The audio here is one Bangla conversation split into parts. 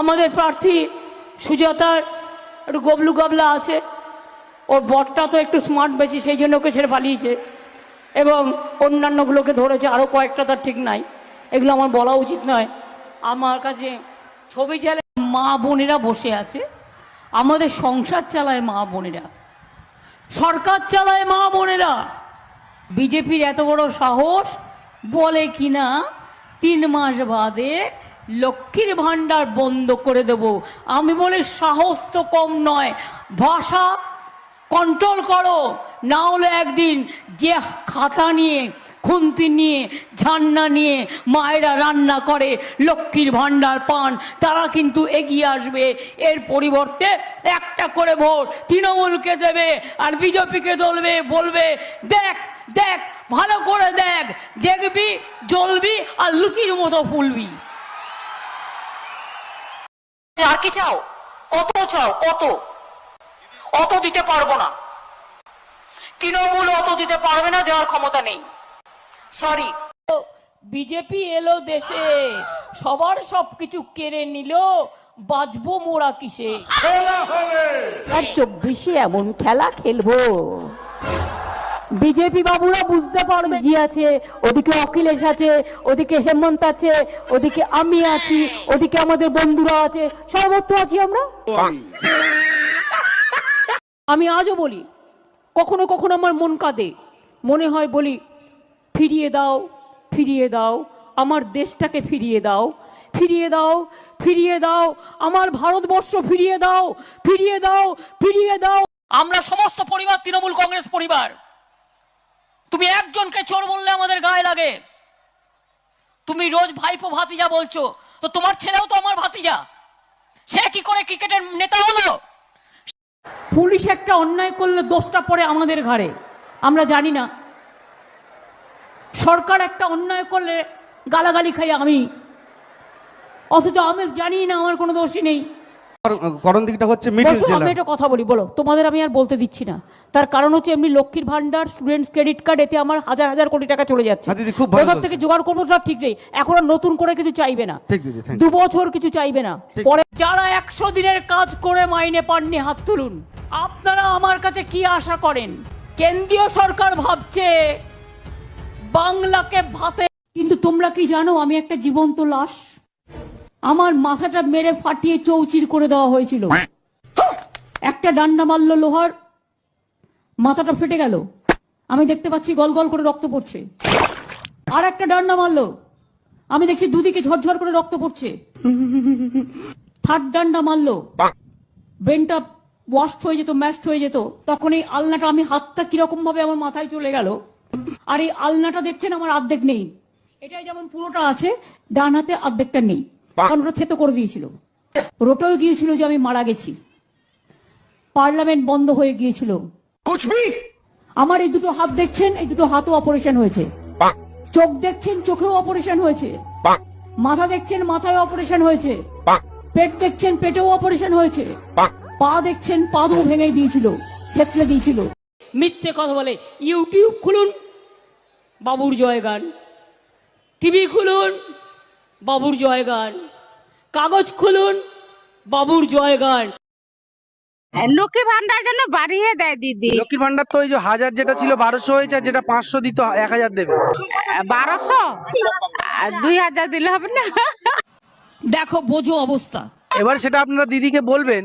আমাদের প্রার্থী সুজাতার একটু গবলু গবলা আছে। ওর বরটা তো একটু স্মার্ট বেশি, সেই জন্য ওকে ছেড়ে পালিয়েছে। এবং অন্যান্যগুলোকে ধরেছে আরও কয়েকটা তার ঠিক নাই। এগুলো আমার বলা উচিত নয়। আমার কাছে ছবি চালে মা বোনেরা বসে আছে। আমাদের সংসার চালায় মা বোনেরা। সরকার চালায় মা বোনেরা। বিজেপির এত বড় সাহস বলে কিনা? তিন মাস বাদে লক্ষ্মীর ভাণ্ডার বন্ধ করে দেব। আমি বলে সাহস তো কম নয়। ভাষা কন্ট্রোল করো। না হলে একদিন যে খাতা নিয়ে, খুন্তি নিয়ে, ঝান্না নিয়ে মায়েরা রান্না করে লক্ষ্মীর ভাণ্ডার পান, তারা কিন্তু এগিয়ে আসবে। এর পরিবর্তে একটা করে ভোট তৃণমূলকে দেবে আর বিজেপিকে দলবে, বলবে, দেখ দেখ, ভালো করে দেখ, দেখবি, জ্বলবি আর লুচির মতো ফুলবি। আর কি চাও কত চাও কত? অত দিতে পারব না। তৃণমূল অত দিতে পারবে না দেওয়ার ক্ষমতা নেই। সরি বিজেপি এলো দেশে সবার সবকিছু কেড়ে নিল বাঁচবো মোরা কিসে? আর চব্বিশে এমন খেলা খেলব। বিজেপি বাবুরা বুঝতে পারবে। জি আছে ওদিকে অখিলেশ আছে ওদিকে হেমন্ত আছে ওদিকে আমি আছি ওদিকে আমাদের বন্ধুরা আছে সর্বত্র আছি আমরা। আমি আজও বলি কখনো কখনো আমার মন কাঁদে। মনে হয় বলি ফিরিয়ে দাও ফিরিয়ে দাও আমার দেশটাকে ফিরিয়ে দাও ফিরিয়ে দাও ফিরিয়ে দাও আমার ভারতবর্ষ ফিরিয়ে দাও ফিরিয়ে দাও ফিরিয়ে দাও। আমরা সমস্ত পরিবার তৃণমূল কংগ্রেস পরিবার তুমি একজনকে চোর বললে আমাদের গায়ে লাগে। তুমি রোজ ভাইপো ভাতিজা বলছো, তো তোমার ছেলেও তো আমার ভাতিজা। সে কি করে ক্রিকেটের নেতা হলো? পুলিশ একটা অন্যায় করলে দোষটা পড়ে আমাদের ঘাড়ে। আমরা জানি না। সরকার একটা অন্যায় করলে গালাগালি খাই আমি। অথচ আমি জানি না আমার কোনো দোষই নেই। করণ দিকটা হচ্ছে মিডিল জেলা। আমি একটা কথা বলি বলো। তোমাদের আমি আর বলতে দিচ্ছি না। তার কারণ হচ্ছে এমনি লক্ষ্মীর ভান্ডার স্টুডেন্টস ক্রেডিট কার্ড এতে আমার হাজার হাজার কোটি টাকা চলে যাচ্ছে। হ্যাঁ দিদি, খুব ভালো থেকে জোগাড় করব সব ঠিক নেই। এখন আর নতুন করে কিছু চাইবে না। ঠিক দিদি দু বছর কিছু চাইবে না। পরে যারা একশো দিনের কাজ করে মাইনে পাননি হাত তুলুন। আপনারা আমার কাছে কি আশা করেন? কেন্দ্রীয় সরকার ভাবছে বাংলাকে ভাতে কিন্তু তোমরা কি জানো আমি একটা জীবন্ত লাশ আমার মাথাটা মেরে ফাটিয়ে চৌচির করে দেওয়া হয়েছিল। একটা ডান্ডা মারলো লোহার, মাথাটা ফেটে গেল। আমি দেখতে পাচ্ছি গল গল করে রক্ত পড়ছে। আর একটা ডান্ডা মারলো। আমি দেখছি দুদিকে ঝরঝর করে রক্ত পড়ছে। থার্ড ডান্ডা মারলো। ব্রেনটা ওয়াস্ট হয়ে যেত ম্যাস্ট হয়ে যেত। তখন এই আলনাটা আমি হাতটা কীরকম ভাবে আমার মাথায় চলে গেল। আর এই আলনাটা দেখছেন আমার অর্ধেক নেই। এটাই যেমন পুরোটা আছে, ডান হাতে অর্ধেকটা নেই। থেতো করে দিয়েছিল। রোটেও গিয়েছিল যে আমি মারা গেছি। পার্লামেন্ট বন্ধ হয়ে গিয়েছিল। আমার এই দুটো হাত দেখছেন এই দুটো হাতও অপারেশন হয়েছে। চোখ দেখছেন চোখেও অপারেশন হয়েছে। মাথা দেখছেন মাথায় অপারেশন হয়েছে। পেট দেখছেন পেটেও অপারেশন হয়েছে। পা দেখছেন পাদও ভেঙে দিয়েছিল ক্ষেত্রে দিয়েছিল। মিথ্যে কথা বলে। ইউটিউব খুলুন। বাবুর জয়গান। টিভি খুলুন। বাবুর জয়গান। কাগজ খুলুন বাবুর জয়গান। লক্ষ্মী ভান্ডার জন্য বাড়িয়ে দেয় দিদি। লক্ষ্মীর ভান্ডার তো ওই যে হাজার যেটা ছিল বারোশো হয়েছে আর যেটা পাঁচশো দিত এক হাজার দেবে। বারোশো? দুই হাজার দিলে হবে না? দেখো বোঝো অবস্থা। এবার সেটা আপনারা দিদিকে বলবেন।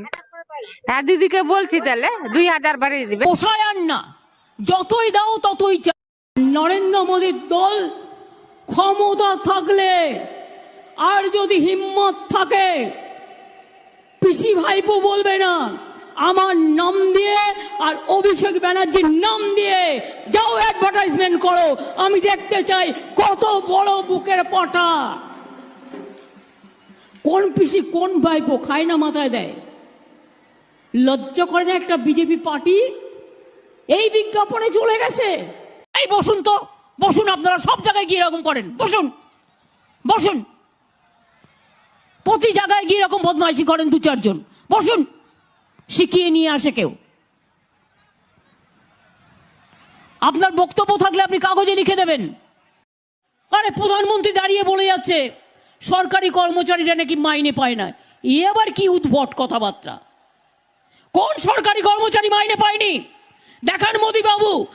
হ্যাঁ দিদিকে বলছি তাহলে। দুই হাজার বাড়িয়ে দিবে। পোষায় আর না। যতই দাও ততই চাই নরেন্দ্র মোদীর দল ক্ষমতা থাকলে আর যদি হিম্মত থাকে, পিসি ভাইপো বলবে না, আমার নাম দিয়ে আর অভিষেক ব্যানার্জির নাম দিয়ে যাও অ্যাডভার্টাইজমেন্ট করো। আমি দেখতে চাই কত বড় বুকের পটা। কোন পিসি কোন ভাইপো খায় না মাথায় দেয়? লজ্জা করে না একটা বিজেপি পার্টি? এই বিজ্ঞাপনে চলে গেছে। এই বসুন তো, বসুন, আপনারা সব জায়গায় গিয়ে এরকম করেন। বসুন বসুন। প্রতি জায়গায় গিয়ে এরকম বদমাইশি করেন দু চারজন। বসুন, শিখিয়ে নিয়ে আসে কেউ। আপনার বক্তব্য থাকলে আপনি কাগজে লিখে দেবেন। আরে, প্রধানমন্ত্রী দাঁড়িয়ে বলে যাচ্ছে, সরকারি কর্মচারীরা নাকি মাইনে পায় না। ই আবার কি উদ্ভট কথাবার্তা? কোন সরকারি কর্মচারী মাইনে পায়নি? দেখান মোদি বাবু